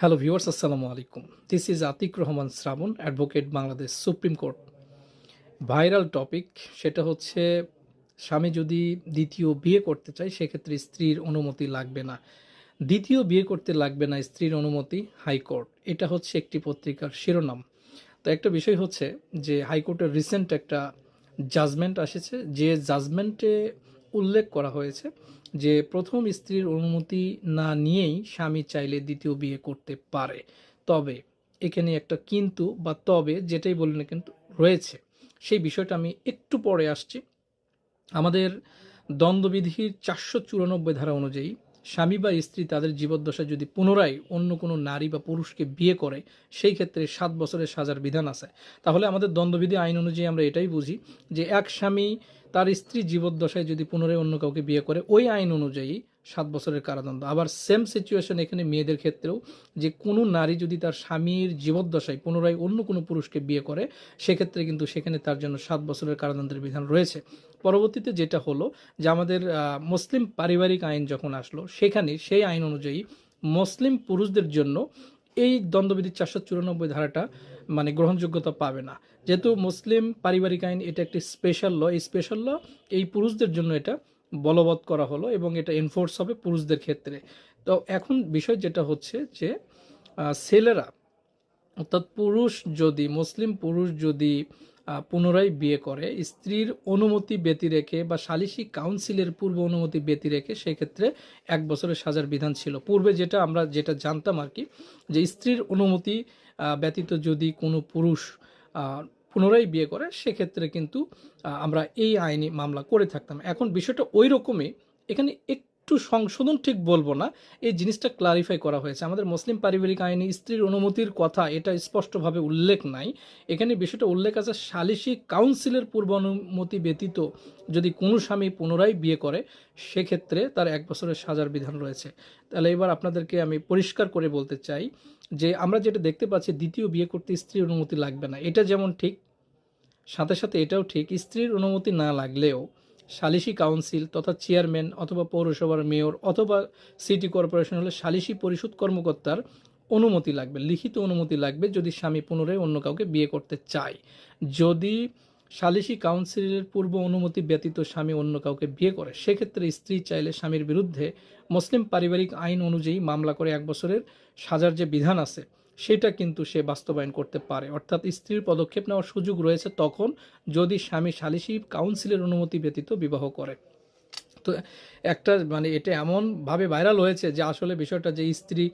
Hello viewers আসসালামু আলাইকুম this is Atiq Rahman Srabon advocate Bangladesh Supreme Court viral topic সেটা হচ্ছে স্বামী যদি দ্বিতীয় বিয়ে করতে চায়, সেক্ষেত্রে স্ত্রীর অনুমতি লাগবে না। দ্বিতীয় বিয়ে করতে লাগবে না স্ত্রীর অনুমতি হাইকোর্ট। এটা হচ্ছে একটি পত্রিকার শিরোনাম। তো একটা বিষয় হচ্ছে যে হাইকোর্টের রিসেন্ট একটা জাজমেন্ট এসেছে যে জাজমেন্টে উল্লেখ করা হয়েছে যে প্রথম স্ত্রীর অনুমতি না নিয়েই স্বামী চাইলে দ্বিতীয় বিয়ে করতে পারে। তবে এখানে একটা কিন্তু বা তবে যেটাই বলি না কিন্তু রয়েছে। সেই বিষয়টা আমি একটু পরে আসছি। আমাদের দ্বন্দ্ববিধির চারশো চুরানব্বই ধারা অনুযায়ী স্বামী বা স্ত্রী তাদের জীবদ্দশায় যদি পুনরায় অন্য কোনো নারী বা পুরুষকে বিয়ে করে, সেই ক্ষেত্রে সাত বছরের সাজার বিধান আছে। তাহলে আমাদের দ্বন্দ্ববিধি আইন অনুযায়ী আমরা এটাই বুঝি যে এক স্বামী তার স্ত্রী জীবদ্দশায় যদি পুনরায় অন্য কাউকে বিয়ে করে, ওই আইন অনুযায়ী সাত বছরের কারাদণ্ড। আবার সেম সিচুয়েশন এখানে মেয়েদের ক্ষেত্রেও যে কোনো নারী যদি তার স্বামীর জীবদ্দশায় পুনরায় অন্য কোনো পুরুষকে বিয়ে করে, সেক্ষেত্রে কিন্তু সেখানে তার জন্য সাত বছরের কারাদণ্ডের বিধান রয়েছে। পরবর্তীতে যেটা হলো যে আমাদের মুসলিম পারিবারিক আইন যখন আসলো, সেখানে সেই আইন অনুযায়ী মুসলিম পুরুষদের জন্য এই দ্বন্দ্ববিধির চারশো চুরানব্বই ধারাটা মানে গ্রহণযোগ্যতা পাবে না। যেহেতু মুসলিম পারিবারিক আইন এটা একটি স্পেশাল ল এই স্পেশাল ল এই পুরুষদের জন্য এটা বলবৎ করা হলো এবং এটা এনফোর্স হবে পুরুষদের ক্ষেত্রে। তো এখন বিষয় যেটা হচ্ছে যে ছেলেরা অর্থাৎ পুরুষ যদি, মুসলিম পুরুষ যদি পুনরায় বিয়ে করে, স্ত্রীর অনুমতি ব্যতি রেখে বা সালিসি কাউন্সিলের পূর্ব অনুমতি ব্যতি রেখে সেক্ষেত্রে এক বছরের সাজার বিধান ছিল। পূর্বে যেটা আমরা যেটা জানতাম আর কি, যে স্ত্রীর অনুমতি ব্যতীত যদি কোনো পুরুষ পুনরায় বিয়ে করে, সেক্ষেত্রে কিন্তু আমরা এই আইনি মামলা করে থাকতাম। এখন বিষয়টা ওই রকমই এখানে একটু সংশোধন ঠিক বলব না, এই জিনিসটা ক্লারিফাই করা হয়েছে। আমাদের মুসলিম পারিবারিক আইনে স্ত্রীর অনুমতির কথা এটা স্পষ্টভাবে উল্লেখ নাই। এখানে বিষয়টা উল্লেখ আছে, সালিসি কাউন্সিলের পূর্ব অনুমতি ব্যতীত যদি কোনো স্বামী পুনরায় বিয়ে করে, সেক্ষেত্রে তার এক বছরের সাজার বিধান রয়েছে। তাহলে এবার আপনাদেরকে আমি পরিষ্কার করে বলতে চাই যে আমরা যেটা দেখতে পাচ্ছি, দ্বিতীয় বিয়ে করতে স্ত্রীর অনুমতি লাগবে না। এটা যেমন ঠিক, সাথে সাথে এটাও ঠিক, স্ত্রীর অনুমতি না লাগলেও সালিসি কাউন্সিল তথা চেয়ারম্যান অথবা পৌরসভার মেয়র অথবা সিটি কর্পোরেশন হলে সালিসি পরিষদ কর্মকর্তার অনুমতি লাগবে, লিখিত অনুমতি লাগবে যদি স্বামী পুনরায় অন্য কাউকে বিয়ে করতে চায়। যদি সালিসি কাউন্সিলের পূর্ব অনুমতি ব্যতীত স্বামী অন্য কাউকে বিয়ে করে, সেক্ষেত্রে স্ত্রী চাইলে স্বামীর বিরুদ্ধে মুসলিম পারিবারিক আইন অনুযায়ী মামলা করে এক বছরের সাজার যে বিধান আছে সেটা কিন্তু সে বাস্তবায়ন করতে পারে। অর্থাৎ স্ত্রীর পদক্ষেপ নেওয়ার সুযোগ রয়েছে তখন যদি স্বামী সালিসি কাউন্সিলের অনুমতি ব্যতীত বিবাহ করে। তো একটা মানে এটা এমনভাবে ভাইরাল হয়েছে যে আসলে বিষয়টা যে স্ত্রী